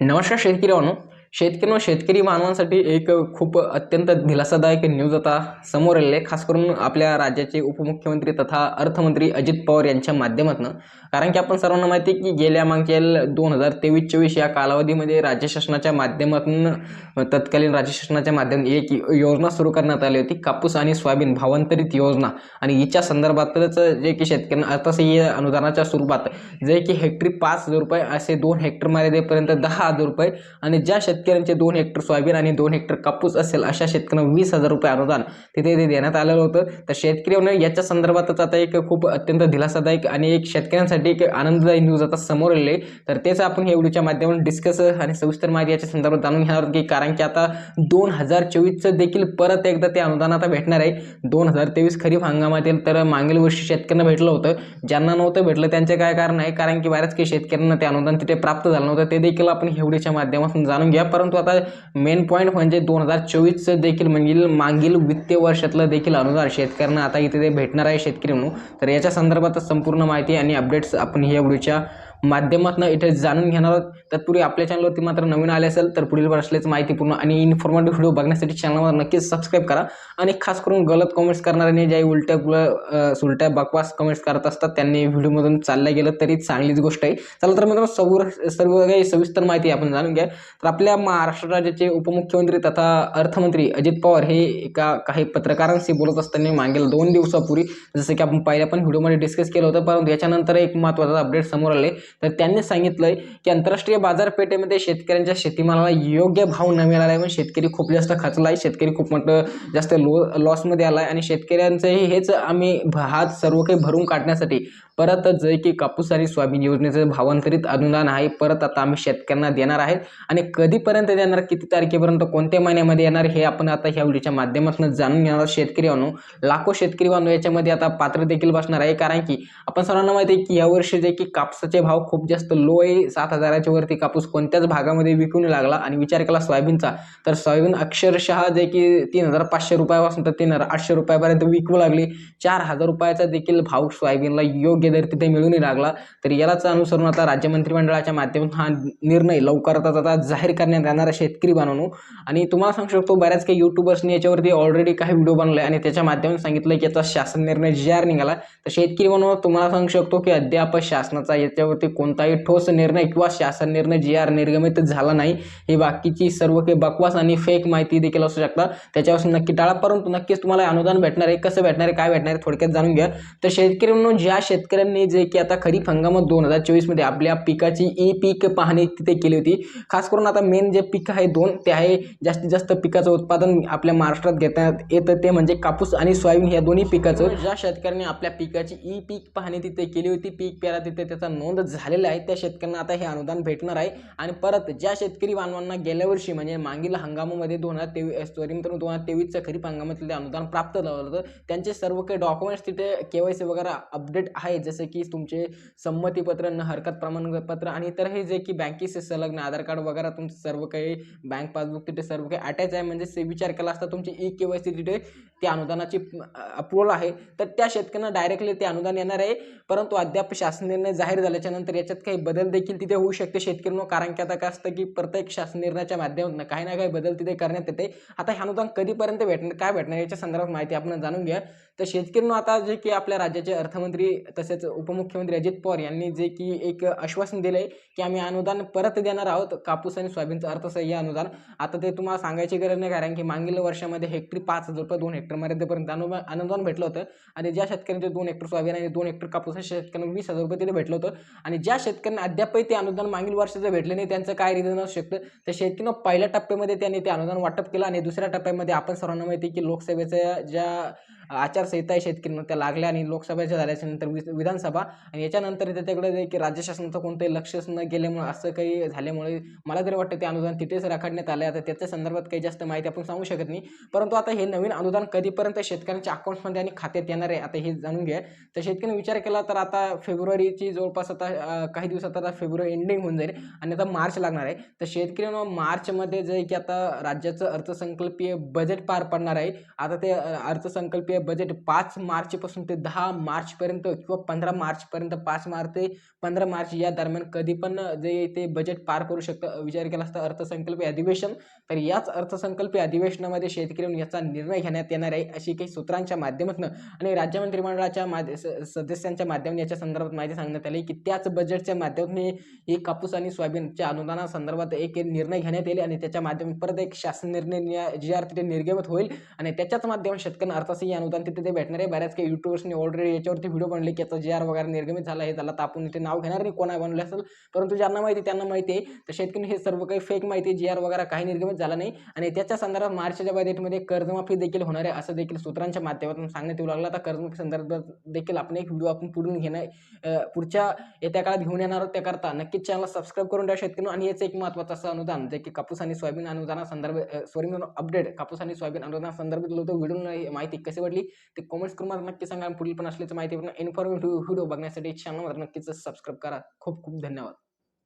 नमस्कार शेतकरी बांधव शेतकरी व शेतकरी मानवांसाठी एक खूप अत्यंत दिलासादायक न्यूज आता समोर आलेली आहे. खास करून आपल्या राज्याचे उपमुख्यमंत्री तथा अर्थमंत्री अजित पवार यांच्या माध्यमातून. कारण की आपण सर्वांना माहिती आहे की गेल्या मागच्या दोन हजार तेवीस चोवीस या कालावधीमध्ये राज्य शासनाच्या माध्यमातून तत्कालीन राज्य शासनाच्या माध्यमातून एक योजना सुरू करण्यात आली होती. कापूस आणि सोयाबीन भावांतरित योजना. आणि हिच्या संदर्भातच जे की शेतकऱ्यांना अर्थसहाय्य अनुदानाच्या स्वरूपात जे की हेक्टरी पाच हजार रुपये असे दोन हेक्टर मर्यादेपर्यंत दहा हजार रुपये आणि ज्या शेतकऱ्यांचे दोन हेक्टर सोयाबीन आणि दोन हेक्टर कापूस असेल अशा शेतकऱ्यांना वीस हजार रुपये अनुदान तिथे ते देण्यात आलेलं होतं. तर शेतकऱ्यांना याच्या संदर्भातच आता एक खूप अत्यंत दिलासादायक आणि एक शेतकऱ्यांसाठी एक आनंददायी न्यूज आता समोर आलेले तर तेच आपण हे व्हिडिओच्या माध्यमातून डिस्कस आणि सविस्तर माहिती याच्या संदर्भात जाणून घेणार आहोत की कारण की आता दोन हजार चोवीसचं देखील परत एकदा ते अनुदान आता भेटणार आहे. दोन हजार तेवीस खरीप हंगामातील तर मागील वर्षी शेतकऱ्यांना भेटलं होतं. ज्यांना नव्हतं भेटलं त्यांचे काय कारण आहे? कारण की बऱ्याच काही शेतकऱ्यांना ते अनुदान तिथे प्राप्त झालं नव्हतं. ते देखील आपण हेवडीच्या माध्यमातून जाणून घ्या. परंतु आता मेन पॉईंट म्हणजे दोन हजार चोवीसचं देखील म्हणजे मागील वित्तीय वर्षातलं देखील अनुदान शेतकऱ्यांना आता इथे ते भेटणार आहे शेतकरी म्हणून तर याच्या संदर्भात संपूर्ण माहिती आणि अपडेट्स आपण ह्या व्हिडिओच्या माध्यमातून इथे जाणून घेणार आहोत. तत्पूर्वी आपल्या चॅनलवरती मात्र नवीन आले असेल तर पुढील वर्षेच माहिती पूर्ण आणि इन्फॉर्मेटिव्ह व्हिडिओ बघण्यासाठी चॅनलवर नक्कीच सबस्क्राईब करा. आणि खास करून गलत कमेंट्स करणाऱ्यांनी ज्या उलट्या गुळ उलट्या बकवास कमेंट्स करत असतात त्यांनी व्हिडिओमधून चालल्या गेलं तरी चांगलीच गोष्ट आहे. चला तर मित्रांनो सौर सर्व काही सविस्तर माहिती आपण जाणून घ्या. तर आपल्या महाराष्ट्र राज्याचे उपमुख्यमंत्री तथा अर्थमंत्री अजित पवार हे एका काही पत्रकारांशी बोलत असताना मागील दोन दिवसापूर्वी जसं की आपण पहिल्या पण व्हिडिओमध्ये डिस्कस केलं होतं परंतु याच्यानंतर एक महत्त्वाचा अपडेट समोर आले. तर त्यांनी सांगितलंय की आंतरराष्ट्रीय बाजारपेठेमध्ये शेतकऱ्यांच्या शेतीमालाला योग्य भाव न मिळाला आहे शेतकरी खूप जास्त खचला आहे शेतकरी खूप मोठं जास्त लो लॉसमध्ये आला आहे आणि शेतकऱ्यांचंही हेच आम्ही हात सर्व काही भरून काढण्यासाठी परत जे की कापूस आणि सोयाबीन योजनेचं भावांतरित अनुदान आहे. परत आता आम्ही शेतकऱ्यांना देणार आहेत. आणि कधीपर्यंत देणार किती तारखेपर्यंत कोणत्या महिन्यामध्ये येणार हे आपण आता ह्या व्हिडिओच्या माध्यमातून जाणून घेणार शेतकरी आणू लाखो शेतकरी बांधव याच्यामध्ये आता पात्र देखील बसणार आहे. कारण की आपण सर्वांना माहिती आहे की यावर्षी जे की कापसाचे भाव खूप जास्त लो आहे. सात हजाराच्या वरती कापूस कोणत्याच भागामध्ये विकून लागला. आणि विचार केला सोयाबीनचा तर सोयाबीन अक्षरशः जे की तीन हजार पाचशे रुपयापासून तर तीन हजार आठशे रुपयापर्यंत विकू लागली. चार हजार रुपयाचा देखील भाव सोयाबीनला योग्य दर तिथे मिळूनही लागला तर यालाच अनुसरून आता राज्य मंत्रिमंडळाच्या माध्यमातून हा निर्णय लवकरातच आता जाहीर करण्यात येणारा शेतकरी बनवणू आणि तुम्हाला सांगू शकतो बऱ्याच काही युट्यूबर्सनी याच्यावरती ऑलरेडी काही व्हिडिओ बनवले आणि त्याच्या माध्यमातून सांगितलं की याचा शासन निर्णय जी आर निघाला. तर शेतकरी बनवून तुम्हाला सांगू शकतो की अद्याप शासनाचा याच्यावरती कोणताही ठोस निर्णय किंवा शासन निर्णय जी आर निर्गमित झाला नाही. हे बाकीची सर्व काही बकवास आणि फेक माहिती देखील असू शकतात. त्याच्यापासून नक्की टाळा. परंतु नक्कीच तुम्हाला अनुदान भेटणार आहे कसं भेटणार आहे काय भेटणार आहे थोडक्यात जाणून घ्या. तर शेतकरी म्हणून ज्या शेतकऱ्यांनी जे की आता खरीप हंगामात दोन हजार चोवीसमध्ये आपल्या पिकाची ई पीक पाहणी तिथे केली होती. खास करून आता मेन जे पीक आहे दोन ते आहे जास्तीत जास्त पिकाचं उत्पादन आपल्या महाराष्ट्रात घेण्यात येतं ते म्हणजे कापूस आणि सोयाबीन या दोन्ही पिकाचं. ज्या शेतकऱ्यांनी आपल्या पिकाची ई पीक पाहणी तिथे केली होती पीक पेरा तिथे त्याचा नोंद झालेला आहे त्या शेतकऱ्यांना आता हे अनुदान भेटणार आहे. आणि परत ज्या शेतकरी बांधवांना गेल्या वर्षी म्हणजे मागील हंगामामध्ये दोन हजार तेवीस सॉरी मित्रांनो दोन हजार तेवीसच्या खरीप हंगामातले अनुदान प्राप्त झालं होतं. त्यांचे सर्व काही डॉक्युमेंट्स तिथे के वाय सी वगैरे अपडेट आहेत जसं की तुमचे संमतीपत्र न हरकत प्रमाणपत्र आणि इतरही जे की बँकेशी संलग्न आधार कार्ड वगैरे तुमचं सर्व काही बँक पासबुक तिथे सर्व काही अटॅच आहे म्हणजे से विचार केला असता तुमची ई के वाय सी तिथे त्या अनुदानाची अप्रुवल आहे तर त्या शेतकऱ्यांना डायरेक्टली ते अनुदान येणार आहे. परंतु अद्याप शासन निर्णय जाहीर झाल्याच्यानंतर याच्यात काही बदल देखील तिथे होऊ शकते शेतकऱ्यांना कारण की आता काय असतं की प्रत्येक शासन निर्णयाच्या माध्यमातून काही ना काही बदल तिथे करण्यात येते. आता हे अनुदान कधीपर्यंत भेटणार काय भेटणार याच्या संदर्भात माहिती आपण जाणून घ्या. तर शेतकऱ्यांना आता जे की आपल्या राज्याचे अर्थमंत्री तसेच उपमुख्यमंत्री अजित पवार यांनी जे की एक आश्वासन दिलं आहे की आम्ही अनुदान परत देणार आहोत कापूस आणि सोयाबीनचं अर्थसह्य अनुदान. आता ते तुम्हाला सांगायची गरज नाही कारण की मागील वर्षामध्ये हेक्टरी पाच हजार रुपये दोन हेक्टर मर्यादेपर्यंत अनुदान अनुदान भेटलं होतं. आणि ज्या शेतकऱ्यांचे दोन हेक्टर सोयाबीन आणि दोन हेक्टर कापूस शेतकऱ्यांना वीस हजार रुपये तिथे भेटलं होतं. आणि ज्या शेतकऱ्यांना अद्यापही ते अनुदान मागील वर्षाचं भेटले नाही त्यांचं काय रिझन असू शकतं? तर शेतकऱ्यांना पहिल्या टप्प्यामध्ये त्यांनी ते अनुदान वाटप केलं आणि दुसऱ्या टप्प्यामध्ये आपण सर्वांना माहिती की लोकसभेच्या ज्या आचारसंहिता आहे शेतकऱ्यांना त्या लागल्या आणि लोकसभेच्या झाल्याच्यानंतर विधानसभा आणि याच्यानंतर त्याच्याकडे की राज्य शासनाचं कोणतंही लक्षच न गेल्यामुळे असं काही झाल्यामुळे मला तरी वाटतं ते अनुदान तिथेच राखण्यात आलं आता त्याच्या संदर्भात काही जास्त माहिती आपण सांगू शकत नाही. परंतु आता हे नवीन अनुदान कधीपर्यंत शेतकऱ्यांच्या अकाउंट्समध्ये आणि खात्यात येणार आहे आता हे जाणून घ्या. तर शेतकऱ्यांनी विचार केला तर आता फेब्रुवारीची जवळपास आता काही दिवसात आता फेब्रुवारी एंडिंग होऊन जाईल आणि आता मार्च लागणार आहे. तर शेतकऱ्यांना मार्चमध्ये जे की आता राज्याचं अर्थसंकल्पीय बजेट पार पडणार आहे. आता ते अर्थसंकल्पीय बजेट पाच मार्चपासून ते दहा मार्चपर्यंत किंवा पंधरा मार्चपर्यंत पाच मार्च ते पंधरा मार्च या दरम्यान कधी पण जे ते बजेट पार करू शकतं विचार केला असता अर्थसंकल्पीय अधिवेशन तर याच अर्थसंकल्पीय अधिवेशनामध्ये शेतकरी याचा निर्णय घेण्यात येणार आहे अशी काही सूत्रांच्या माध्यमातून आणि राज्य मंत्रिमंडळाच्या माध्य स- सदस्यांच्या माध्यमातून याच्या संदर्भात माहिती सांगण्यात आली की त्याच बजेटच्या माध्यमातून हे कापूस आणि सोयाबीनच्या अनुदानासंदर्भात एक निर्णय घेण्यात येईल आणि त्याच्या माध्यमातून परत एक शासन निर्णय जी आर तिथे निर्गमित होईल आणि त्याच्याच माध्यमात शेतकऱ्यांना अर्थातही अनुदान तिथे ते भेटणार आहे. बऱ्याच काही युट्यूबर्सनी ऑलरेडी याच्यावरती व्हिडिओ बनले की याचा जे आर वगैरे निर्गमित झाला आहे त्याला तर आपण इथे नाव घेणार नाही कोणा बनलं असेल. परंतु ज्यांना माहिती त्यांना माहिती आहे तर शेतकरी हे सर्व काही फेक माहिती जी आर वगैरे काही निर्गमित झाला नाही. आणि त्याच्या संदर्भात मार्चच्या बजेटमध्ये कर्जमाफी देखील होणार आहे असं देखील सूत्रांच्या माध्यमातून सांगण्यात येऊ लागला. आता कर्जमाफी संदर्भात देखील आपण एक व्हिडिओ आपण पुढून घेणार पुढच्या येत्या काळात घेऊन येणार आहोत त्याकरता. नक्कीच चॅनल सबस्क्राईब करून द्या शेतकरी आणि याचं एक महत्त्वाचं असं अनुदान जे की कापूस आणि सोयाबीन अनुदानासंदर्भ सॉरी अपडेट कापूस आणि सोयाबीन अनुदानासंदर्भात होतं व्हिडिओ माहिती कशी वाटली? ते कमेंट्स करून मला नक्की सांगा. आणि पुढील पण असल्याचं माहिती इन्फॉर्मेटिव्ह व्हिडिओ बघण्यासाठी चॅनलवर नक्कीच सबस्क्राईब करा. खूप खूप धन्यवाद.